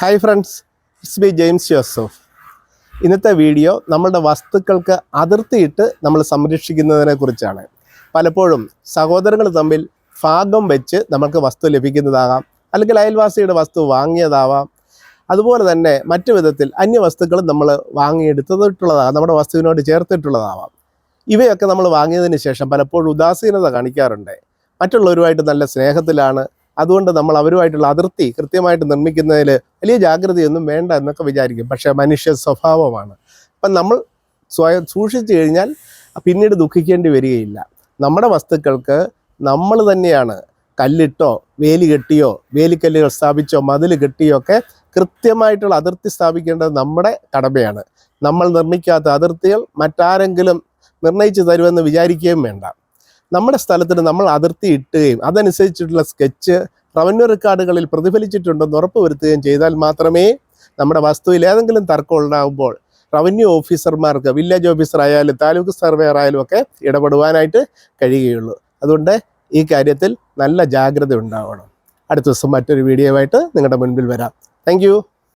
Hi friends it's B James Joseph. ഇന്നത്തെ video നമ്മളുടെ വസ്തുക്കൾക്ക് അതിർത്തിയിട്ട് നമ്മൾ സംരക്ഷിക്കുന്നതിനെ കുറിച്ചാണ്. പലപ്പോഴും സഹോദരങ്ങൾ തമ്മിൽ ഭാഗം വെച്ച് നമുക്ക് വസ്തു ലഭിക്കുന്നതാകാം അല്ലെങ്കിൽ അയൽവാസിയുടെ വസ്തു വാങ്ങിയതാവാം. അതുപോലെ തന്നെ മറ്റു വിധത്തിൽ അന്യ വസ്തുക്കളും നമ്മൾ വാങ്ങിയെടുത്തിട്ടുള്ളതാകാം നമ്മുടെ വസ്തുവിനോട് ചേർത്തിട്ടുള്ളതാവാം. ഇവയൊക്കെ നമ്മൾ വാങ്ങിയതിന് ശേഷം പലപ്പോഴും ഉദാസീനത കാണിക്കാറുണ്ട്. മറ്റുള്ളവരുമായിട്ട് നല്ല സ്നേഹത്തിലാണ് അതുകൊണ്ട് നമ്മൾ അവരുമായിട്ടുള്ള അതിർത്തി കൃത്യമായിട്ട് നിർമ്മിക്കുന്നതിൽ വലിയ ജാഗ്രതയൊന്നും വേണ്ട എന്നൊക്കെ വിചാരിക്കും. പക്ഷേ മനുഷ്യ സ്വഭാവമാണ്. അപ്പം നമ്മൾ സ്വയം സൂക്ഷിച്ചു കഴിഞ്ഞാൽ പിന്നീട് ദുഃഖിക്കേണ്ടി വരികയില്ല. നമ്മുടെ വസ്തുക്കൾക്ക് നമ്മൾ തന്നെയാണ് കല്ലിട്ടോ വേലി കെട്ടിയോ വേലിക്കല്ലുകൾ സ്ഥാപിച്ചോ മതിൽ കെട്ടിയോ ഒക്കെ കൃത്യമായിട്ടുള്ള അതിർത്തി സ്ഥാപിക്കേണ്ടത് നമ്മുടെ കടമയാണ്. നമ്മൾ നിർമ്മിക്കാത്ത അതിർത്തികൾ മറ്റാരെങ്കിലും നിർണയിച്ചു തരുമെന്ന് വിചാരിക്കുകയും വേണ്ട. നമ്മുടെ സ്ഥലത്തിന് നമ്മൾ അതിർത്തി ഇട്ടുകയും അതനുസരിച്ചിട്ടുള്ള സ്കെച്ച് റവന്യൂ റെക്കോർഡുകളിൽ പ്രതിഫലിച്ചിട്ടുണ്ടെന്ന് ഉറപ്പുവരുത്തുകയും ചെയ്താൽ മാത്രമേ നമ്മുടെ വസ്തുവിൽ ഏതെങ്കിലും തർക്കം ഉണ്ടാകുമ്പോൾ റവന്യൂ ഓഫീസർമാർക്ക് വില്ലേജ് ഓഫീസർ ആയാലും താലൂക്ക് സർവേയർ ആയാലും ഒക്കെ ഇടപെടുവാനായിട്ട് കഴിയുകയുള്ളൂ. അതുകൊണ്ട് ഈ കാര്യത്തിൽ നല്ല ജാഗ്രത ഉണ്ടാവണം. അടുത്ത ദിവസം മറ്റൊരു വീഡിയോ ആയിട്ട് നിങ്ങളുടെ മുൻപിൽ വരാം. താങ്ക്